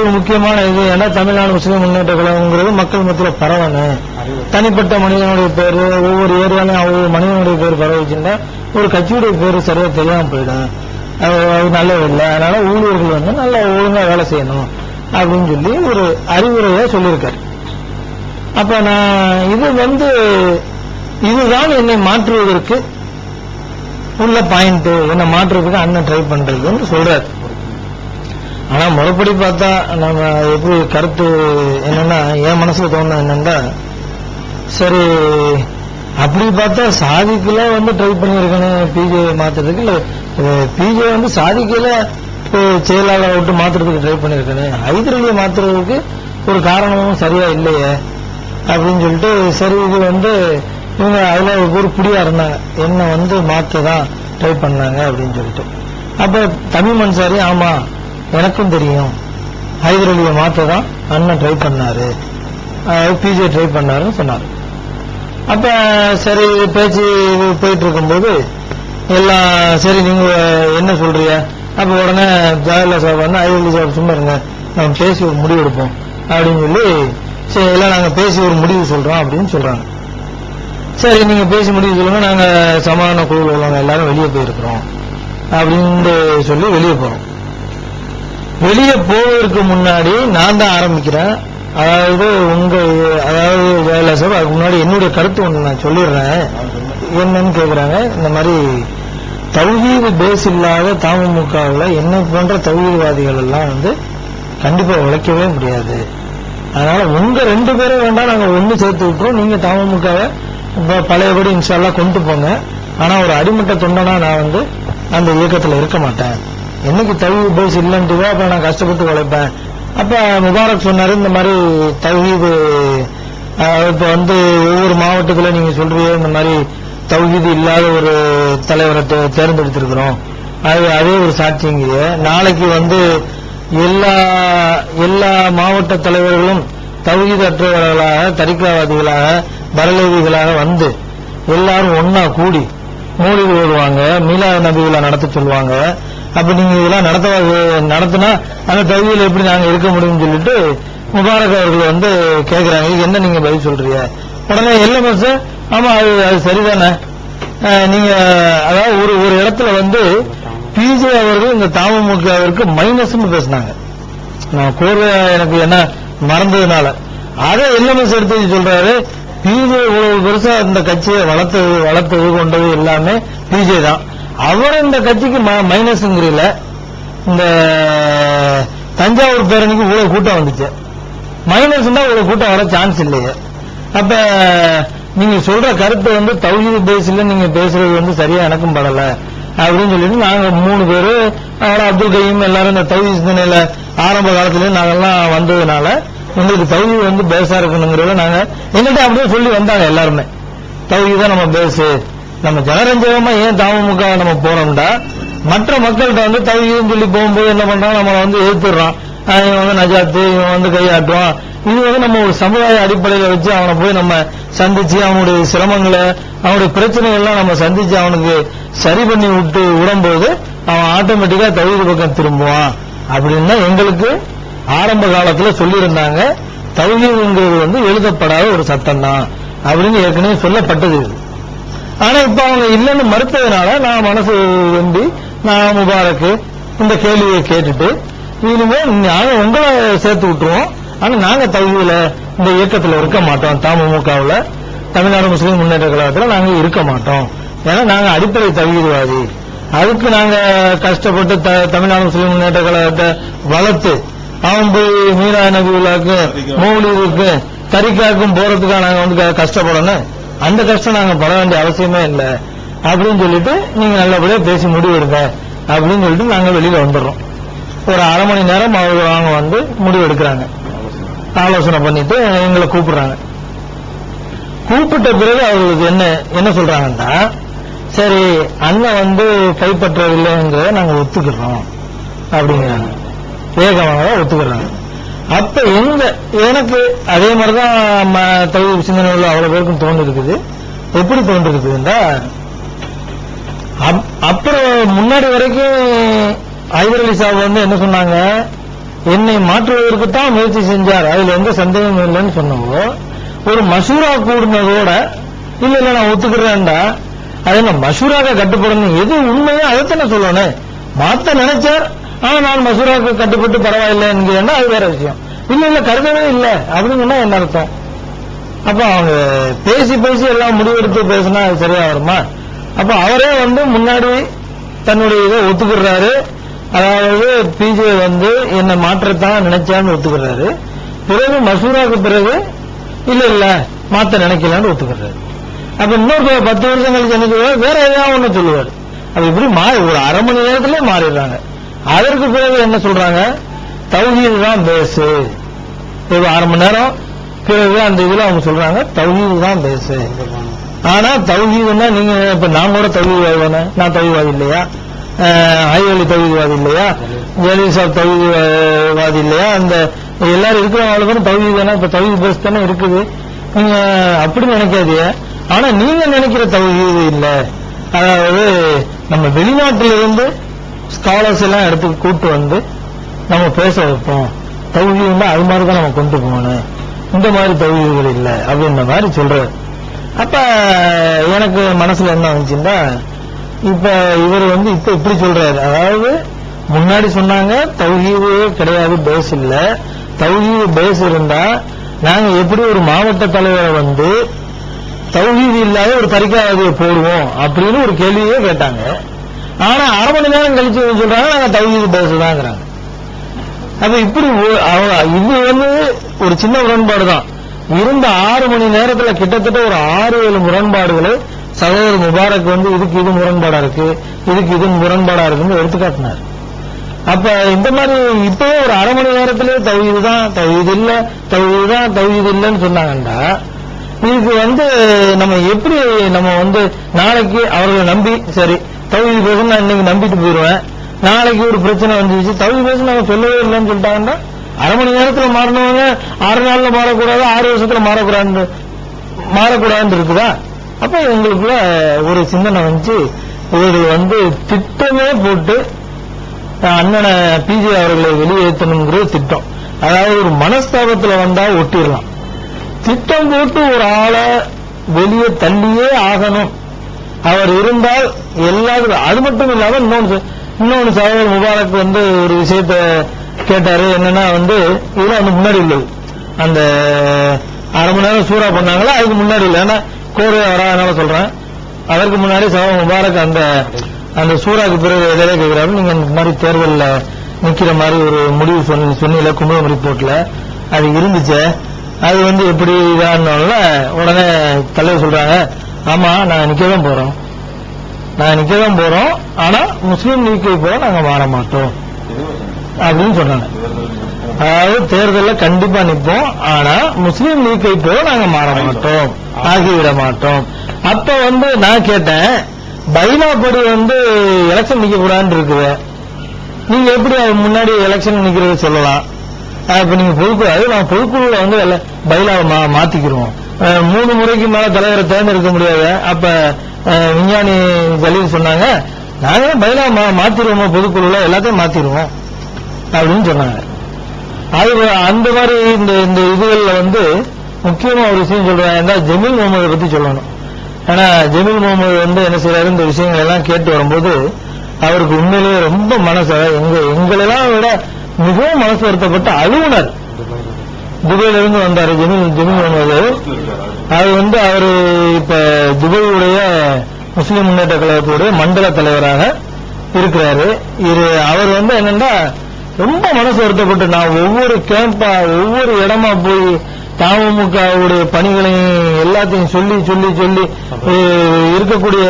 ஒரு முக்கியமான இது ஏன்னா தமிழ்நாடு முஸ்லீம் முன்னேற்ற கழகங்கிறது மக்கள் மத்தியில் பரவணும் தனிப்பட்ட மனிதனுடைய பேர் ஒவ்வொரு ஏரியாலையும் ஒவ்வொரு மனிதனுடைய பேர் பரவிச்சுன்னா ஒரு கட்சியுடைய பேர் சரியா தெரியாம போயிடும். அது நல்லது இல்லை. அதனால ஊழியர்கள் வந்து நல்லா ஒழுங்கா வேலை செய்யணும் அப்படின்னு சொல்லி ஒரு அறிவுரையா சொல்லியிருக்காரு. அப்ப நான் இது வந்து இதுதான் என்னை மாற்றுவதற்கு உள்ள பாயிண்ட் என்னை மாற்றுறதுக்கு அண்ணன் ட்ரை பண்றதுன்னு சொல்றாரு. ஆனா முறைப்படி பார்த்தா நம்ம எப்படி கருத்து என்னன்னா என் மனசுல தோணுது என்னன்னா சரி அப்படி பார்த்தா சாதிக்கல வந்து ட்ரை பண்ணியிருக்கணும் பிஜே மாத்துறதுக்கு இல்ல பிஜே வந்து சாதிக்கல செயலாளரை விட்டு மாத்துறதுக்கு ட்ரை பண்ணியிருக்கணும் ஹைதரலியை மாத்துறதுக்கு ஒரு காரணமும் சரியா இல்லையே அப்படின்னு சொல்லிட்டு சரி இது வந்து இவங்க அதுல ஒரு புடியா இருந்தாங்க என்ன வந்து மாத்த தான் ட்ரை பண்ணாங்க அப்படின்னு சொல்லிட்டு. அப்ப தமிழ் மன்சாரி ஆமா எனக்கும் தெரியும். ஹைதரலியை மாற்ற தான் அண்ணன் ட்ரை பண்ணாரு. பிஜே ட்ரை பண்ணாருன்னு சொன்னார். அப்ப சரி பேச்சு போயிட்டு இருக்கும்போது எல்லாம் சரி நீங்க என்ன சொல்றீங்க? அப்ப உடனே ஜவஹர்லால் சாஹிப் வந்து ஐஎல்டி சாஹிப் சும்மா இருங்க நாங்கள் பேசி ஒரு முடிவு எடுப்போம். அப்படின்னு சொல்லி சரி எல்லாம் நாங்க பேசி ஒரு முடிவு சொல்றோம் அப்படின்னு சொல்றாங்க. சரி நீங்க பேசி முடிவு சொல்லுங்க நாங்க சமாதான குழுவில் உள்ளவங்க எல்லாரும் வெளியே போயிருக்கிறோம். அப்படின்னு சொல்லி வெளியே போறோம். வெளியே போவதற்கு முன்னாடி நான் தான் ஆரம்பிக்கிறேன். அதாவது உங்க அதாவது வேலை சார் அதுக்கு முன்னாடி என்னுடைய கருத்து ஒன்று நான் சொல்லிடுறேன். என்னன்னு கேட்குறாங்க இந்த மாதிரி தௌஹீது பேஸ் இல்லாத தமுமுகவில் என்ன போன்ற தௌஹீதவாதிகள் எல்லாம் வந்து கண்டிப்பாக உழைக்கவே முடியாது. அதனால உங்க ரெண்டு பேரும் வேண்டாம் நாங்கள் ஒன்று சேர்த்து விட்டுறோம். நீங்க தமுமுகவை பழையபடி இன்ஷால்லாம் கொண்டு போங்க. ஆனால் ஒரு அடிமட்ட தொண்டனா நான் வந்து அந்த இயக்கத்தில் இருக்க மாட்டேன். என்னைக்கு தழுவி பேஸ் இல்லைன்ட்டுவோ அப்ப நான் கஷ்டப்பட்டு உழைப்பேன். அப்ப முபாரக் சொன்னாரு இந்த மாதிரி தௌஹீது இப்போ இப்ப வந்து ஒவ்வொரு மாவட்டத்துல நீங்க சொல்றீங்க இந்த மாதிரி தௌஹீது இல்லாத ஒரு தலைவரை தேர்ந்தெடுத்திருக்கிறோம். அது அதே ஒரு சாட்சிங்கிறீங்க நாளைக்கு வந்து எல்லா எல்லா மாவட்ட தலைவர்களும் தகுதியற்றவர்களாக தரிக்காவாதிகளாக பரலவிகளாக வந்து எல்லாரும் ஒன்னா கூடி மூலிகை ஓடுவாங்க மீலா நபிகளை நடத்த சொல்லுவாங்க. அப்ப நீங்க இதெல்லாம் நடத்த நடத்தினா அந்த தகுதியில் எப்படி நாங்க இருக்க முடியும்னு சொல்லிட்டு முபாரக் அவர்கள் வந்து கேட்கிறாங்க இது என்ன நீங்க பதில் சொல்றீங்க? உடனே எல்எம்எஸ் ஆமா அது அது சரிதானே. நீங்க அதாவது ஒரு ஒரு இடத்துல வந்து பிஜே அவர்கள் இந்த தமுமுகவிற்கு மைனஸ்னு பேசினாங்க. நான் கோர்வை எனக்கு என்ன மறந்ததுனால. அதை எல்எம்எஸ் எடுத்து சொல்றாரு. பிஜே இவ்வளவு பெருசா இந்த கட்சியை வளர்த்தது வளர்த்தது கொண்டது எல்லாமே பிஜே தான். அவர் இந்த கட்சிக்கு மைனஸ்ங்கிறீல இந்த தஞ்சாவூர் பேரணிக்கு இவ்வளவு கூட்டம் வந்துச்சு. மைனஸ் தான் இவ்வளவு கூட்டம் வர சான்ஸ் இல்லையே. அப்ப நீங்க சொல்ற கருத்து வந்து தௌஹீத் பேஸ்ல நீங்க பேசுறது வந்து சரியா எனக்கும் படல. அப்படின்னு சொல்லிட்டு நாங்க மூணு பேரு அவரோட அப்துல் கையும் எல்லாரும் இந்த தௌஹீத் சிந்தனையில ஆரம்ப காலத்துல நாங்கெல்லாம் வந்ததுனால உங்களுக்கு தௌஹீத் வந்து பேசா இருக்கணுங்கிறத நாங்க எங்கள்கிட்ட அப்படியே சொல்லி வந்தாங்க எல்லாருமே. தௌஹீத் தான் நம்ம பேசு நம்ம ஜனரஞ்சகமா ஏன் தமுக நம்ம போறோம்டா? மற்ற மக்கள்கிட்ட வந்து தௌஹீதுன்னு சொல்லி போகும்போது என்ன பண்றான்? நம்மளை வந்து எதிர்த்துறான் இவன் வந்து நஜாத்து இவன் வந்து கையாட்டுவான். இது வந்து நம்ம ஒரு சமுதாய அடிப்படையில வச்சு அவனை போய் நம்ம சந்திச்சு அவனுடைய சிரமங்களை அவனுடைய பிரச்சனைகள்லாம் நம்ம சந்திச்சு அவனுக்கு சரி பண்ணி விட்டு விடும்போது அவன் ஆட்டோமேட்டிக்கா தகுதி பக்கம் திரும்புவான். அப்படின்னா எங்களுக்கு ஆரம்ப காலத்துல சொல்லியிருந்தாங்க தவிங்கிறது வந்து எழுதப்படாத ஒரு சட்டம் தான் அப்படின்னு ஏற்கனவே சொல்லப்பட்டது இது. ஆனா இப்ப அவங்க இல்லைன்னு மறுத்ததுனால நான் மனசு வந்து நான் முபாரக்கு இந்த கேள்வியை கேட்டுட்டு இனிமே நாங்க உங்களை சேர்த்து விட்டுருவோம். ஆனா நாங்க தகுதியில இந்த இயக்கத்துல இருக்க மாட்டோம். தமுகவுல தமிழ்நாடு முஸ்லீம் முன்னேற்ற கழகத்துல நாங்க இருக்க மாட்டோம். ஏன்னா நாங்க அடிப்படை தகுதிவாதி. அதுக்கு நாங்க கஷ்டப்பட்டு த- தமிழ்நாடு முஸ்லீம் முன்னேற்ற கழகத்தை வளர்த்து அவன் போய் மீரா நபிவுல்லாக்கு மௌலிதுக்கு தரிக்காக்கும் போறதுக்காக நாங்க வந்து கஷ்டப்படணும். அந்த கஷ்டம் நாங்க பட வேண்டிய அவசியமே இல்லை. அப்படின்னு சொல்லிட்டு நீங்க நல்லபடியா பேசி முடிவெடுங்க. அப்படின்னு சொல்லிட்டு நாங்க வெளியில வந்துடுறோம். ஒரு அரை மணி நேரம் அவங்க அவங்க வந்து முடிவு எடுக்கிறாங்க ஆலோசனை பண்ணிட்டு எங்களை கூப்பிடுறாங்க. கூப்பிட்ட பிறகு அவர்களுக்கு என்ன என்ன சொல்றாங்கன்னா சரி அண்ணன் வந்து கைப்பற்றவில்லைங்கிறத நாங்க ஒத்துக்கிறோம். அப்படிங்கிறாங்க. வேகமாக ஒத்துக்கிறாங்க. அப்ப எங்க எனக்கு அதே மாதிரிதான் தகுதி சிந்தனை உள்ள அவ்வளவு பேருக்கும் தோன்றிருக்குது. எப்படி தோன்றிருக்குதுண்டா அப்- அப்புறம் முன்னாடி வரைக்கும் ஐவர் அலி வந்து என்ன சொன்னாங்க? என்னை மாற்றுவதற்கு தான் முயற்சி செஞ்சார். அதுல எந்த சந்தேகமும் இல்லைன்னு சொன்னவோ ஒரு மசூரா கூடினதோட இல்ல இல்ல நான் ஒத்துக்கிறேன்டா. அது என்ன மசூராக கட்டுப்படணும் எது உண்மையோ அதைத்தானே சொல்லணும். மாத்த நினைச்சார். ஆனா நான் மசூராவுக்கு கட்டுப்பட்டு பரவாயில்லை என்கிறேன்னா அது வேற விஷயம். இல்ல இல்ல கருதவே இல்லை. அப்படின்னு சொன்னா என்ன அர்த்தம்? அப்ப அவங்க பேசி பேசி எல்லாம் முடிவெடுத்து பேசினா அது சரியா வருமா? அப்ப அவரே வந்து முன்னாடி தன்னுடைய இதை ஒத்துக்கிறாரு அதாவது பிஜே வந்து என்னை மாற்றத்தான் நினைச்சான்னு ஒத்துக்கிறாரு பிறகு மசூராவுக்கு பிறகு இல்ல இல்ல மாத்த நினைக்கலான்னு ஒத்துக்கிறாரு அப்ப இன்னொரு பத்து வருஷம் கழிச்சு என்ன வேற ஏதாவது ஒண்ணு சொல்லுவார். அது இப்படி மாறி ஒரு அரை மணி நேரத்திலே மாறிடுறாங்க. அதற்கு பிறகு என்ன சொல்றாங்க? தௌஹீது தான் பேசு ஒரு அரை மணி நேரம் பிறகு அந்த இதுல அவங்க சொல்றாங்க தௌஹீது தான் பேசு ஆனா தௌஹீதுன்னா நீங்க இப்ப நான் கூட தௌஹீவாதி தானே நான் தௌஹீவாதி இல்லையா? ஹைவலி தௌஹீவாதி இல்லையா? ஜெயலலிதா தௌஹீவாதி இல்லையா? அந்த எல்லாரும் இருக்கிறவங்களுக்கும் தௌஹீது தானே இப்ப தௌஹீது பேசு தானே இருக்குது. நீங்க அப்படி நினைக்காதீங்க. ஆனா நீங்க நினைக்கிற தௌஹீது இல்ல. அதாவது நம்ம வெளிநாட்டிலிருந்து ஸ்காலர்ஸ் எல்லாம் எடுத்து கூட்டு வந்து நம்ம பேச வைப்போம். தௌகியம்னா அது மாதிரி தான் நம்ம கொண்டு போகணும். இந்த மாதிரி தௌஹீதுகள் இல்லை அப்படின்ற மாதிரி சொல்றாரு. அப்ப எனக்கு மனசுல என்ன வந்துச்சுன்னா இப்ப இவர் வந்து இப்ப இப்படி சொல்றாரு. அதாவது முன்னாடி சொன்னாங்க தௌஹீது கிடையாது பேஸ் இல்ல. தௌஹீது பேஸ் இருந்தா நாங்க எப்படி ஒரு மாவட்ட தலைவரை வந்து தௌஹீது இல்லாத ஒரு தரிக்காவதியை போடுவோம் அப்படின்னு ஒரு கேள்வியே கேட்டாங்க. ஆனா அரை மணி நேரம் கழிச்சு சொல்றாங்க நாங்க தகுதி பேஸ் தாங்கிறாங்க அப்ப இப்படி இது வந்து ஒரு சின்ன முரண்பாடு தான். இருந்த ஆறு மணி நேரத்துல கிட்டத்தட்ட ஒரு ஆறு ஏழு முரண்பாடுகளை சகோதரர் முபாரக் வந்து இதுக்கு இது முரண்பாடா இருக்கு இதுக்கு இது முரண்பாடா இருக்குன்னு எடுத்துக்காட்டினார். அப்ப இந்த மாதிரி இப்போ ஒரு அரை மணி நேரத்திலே தௌஹீது தான் தௌஹீது இல்ல தௌஹீது தான் தௌஹீது இல்லைன்னு சொன்னாங்கன்னா இதுக்கு வந்து நம்ம எப்படி நம்ம வந்து நாளைக்கு அவர்களை நம்பி சரி தகுதி பேசணும் இன்னைக்கு நம்பிட்டு போயிடுவேன் நாளைக்கு ஒரு பிரச்சனை வந்துச்சு. தகுதி பேச நம்ம சொல்லவே இல்லைன்னு சொல்லிட்டாங்கன்னா அரை மணி நேரத்துல மாறினவங்க ஆறு நாள்ல மாறக்கூடாது ஆறு வருஷத்துல மாறக்கூடாது மாறக்கூடாதுன்னு இருக்குதா? அப்ப எங்களுக்குள்ள ஒரு சிந்தனை வந்துச்சு இவர்கள் வந்து திட்டமே போட்டு அண்ணனை பிஜே அவர்களை வெளியேற்றணுங்கிற திட்டம். அதாவது ஒரு மனஸ்தாபத்துல வந்தா ஒட்டிடலாம். திட்டம் போட்டு ஒரு ஆளை வெளியே தள்ளியே ஆகணும். அவர் இருந்தால் எல்லாரும் அது மட்டும் இல்லாமல் இன்னொன்று இன்னொன்று சகோதரர் முபாரக் வந்து ஒரு விஷயத்த கேட்டாரு. என்னன்னா வந்து இதுல வந்து முன்னாடி உள்ளது அந்த அரை மணி நேரம் சூறா பண்ணாங்களா? அதுக்கு முன்னாடி இல்லை. ஏன்னா கோர்வை வராதனால சொல்றேன். அதற்கு முன்னாடி சகோதரர் முபாரக் அந்த அந்த சூறாக்கு பிறகு எதிரே கேட்கிறாரு. நீங்க இந்த மாதிரி தேர்தலில் நிக்கிற மாதிரி ஒரு முடிவு சொன்ன சொன்னீங்க கும்பகம் ரிப்போர்ட்ல. அது இருந்துச்சே. அது வந்து எப்படி இதானால உடனே தலைவர் சொல்றாங்க. ஆமா நாங்க நிக்க தான் போறோம். நாங்க நிக்க தான் போறோம் ஆனா முஸ்லீம் லீக்கை போல நாங்க மாற மாட்டோம். அப்படின்னு சொன்னாங்க. அதாவது தேர்தலில் கண்டிப்பா நிற்போம் ஆனா முஸ்லீம் லீக்கை போல நாங்க மாற மாட்டோம். ஆகிவிட மாட்டோம். அப்ப வந்து நான் கேட்டேன் பைலா படி வந்து எலெக்ஷன் நிக்க கூடாதுன்னு இருக்குது. நீங்க எப்படி முன்னாடி எலெக்ஷன் நிக்கிறத சொல்லலாம்? இப்ப நீங்க பொதுக்குழு அது நான் பொதுக்குழுல வந்து பைலாவை மா மாத்திக்கிறோம் மூணு முறைக்கு மேல தலைவரை தேர்ந்தெடுக்க முடியாது அப்ப விஞ்ஞானி ஜலீல் சொன்னாங்க நாங்களே பதிலாக மா- மாத்திருவோம் பொதுக்குழுல எல்லாத்தையும் மாத்திருவோம் அப்படின்னு சொன்னாங்க. அது அந்த மாதிரி இந்த இந்த இதுகளில் வந்து முக்கியமா ஒரு விஷயம் சொல்றாங்க ஜமீல் முகமதை பத்தி சொல்லணும். ஏன்னா ஜமீல் முகமது வந்து என்ன செய்யறாரு இந்த விஷயங்கள் எல்லாம் கேட்டு வரும்போது அவருக்கு உண்மையிலேயே ரொம்ப மனசு எங்க எங்களெல்லாம் விட மிகவும் மனசு வருத்தப்பட்ட அலுவலர். துபாயில இருந்து வந்தாரு ஜமீல் ஜமீல் முகமது அது வந்து அவரு இப்ப துபாயுடைய முஸ்லிம் முன்னேற்ற கழகத்துடைய மண்டல தலைவராக இருக்கிறாரு. இது அவர் வந்து என்னன்னா ரொம்ப மனசு வருத்தப்பட்டு நான் ஒவ்வொரு கேம்பா ஒவ்வொரு இடமா போய் தமுகவுடைய பணிகளையும் எல்லாத்தையும் சொல்லி சொல்லி சொல்லி இருக்கக்கூடிய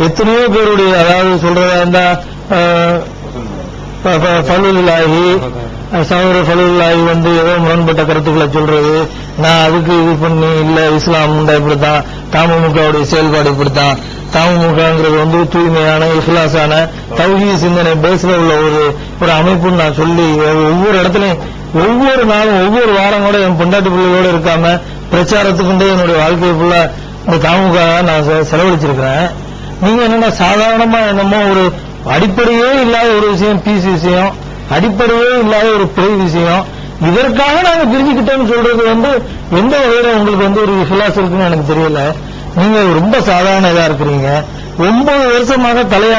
எத்தனையோ பேருடைய அதாவது சொல்றதா இருந்தா அஹ், ப- ப- ஃபலுல்லாஹி சகோதர ஃபலுல்லாஹி வந்து ஏதோ முரண்பட்ட கருத்துக்களை சொல்றது. நான் அதுக்கு இது பண்ணி இல்ல இஸ்லாம் இப்படித்தான். தமுகவுடைய செயல்பாடு இப்படித்தான். தமுகங்கிறது வந்து தூய்மையான இஹ்லாஸான தௌஹீ சிந்தனை பேஸ்ல உள்ள ஒரு ஒரு அமைப்புன்னு நான் சொல்லி ஒவ்வொரு இடத்துலையும் ஒவ்வொரு நாளும் ஒவ்வொரு வாரம் கூட என் பொண்டாட்டி பிள்ளைகளோட இருக்காம பிரச்சாரத்துக்குண்டே என்னுடைய வாழ்க்கை ஃபுல்லா இந்த தமுக நான் செ- செலவழிச்சிருக்கிறேன். நீங்க என்னன்னா சாதாரணமா என்னமோ ஒரு அடிப்படையே இல்லாத ஒரு விஷயம் பிசி விஷயம். அடிப்படையே இல்லாத ஒரு பெரிய விஷயம். இதற்காக நாங்க பிரிஞ்சுக்கிட்டோம்னு சொல்றது வந்து எந்த வகையில உங்களுக்கு வந்து ஒரு விசுவாசம் இருக்குன்னு எனக்கு தெரியல. நீங்க ரொம்ப சாதாரண இதா இருக்கிறீங்க. ஒன்பது வருஷமாக தலையாட்டு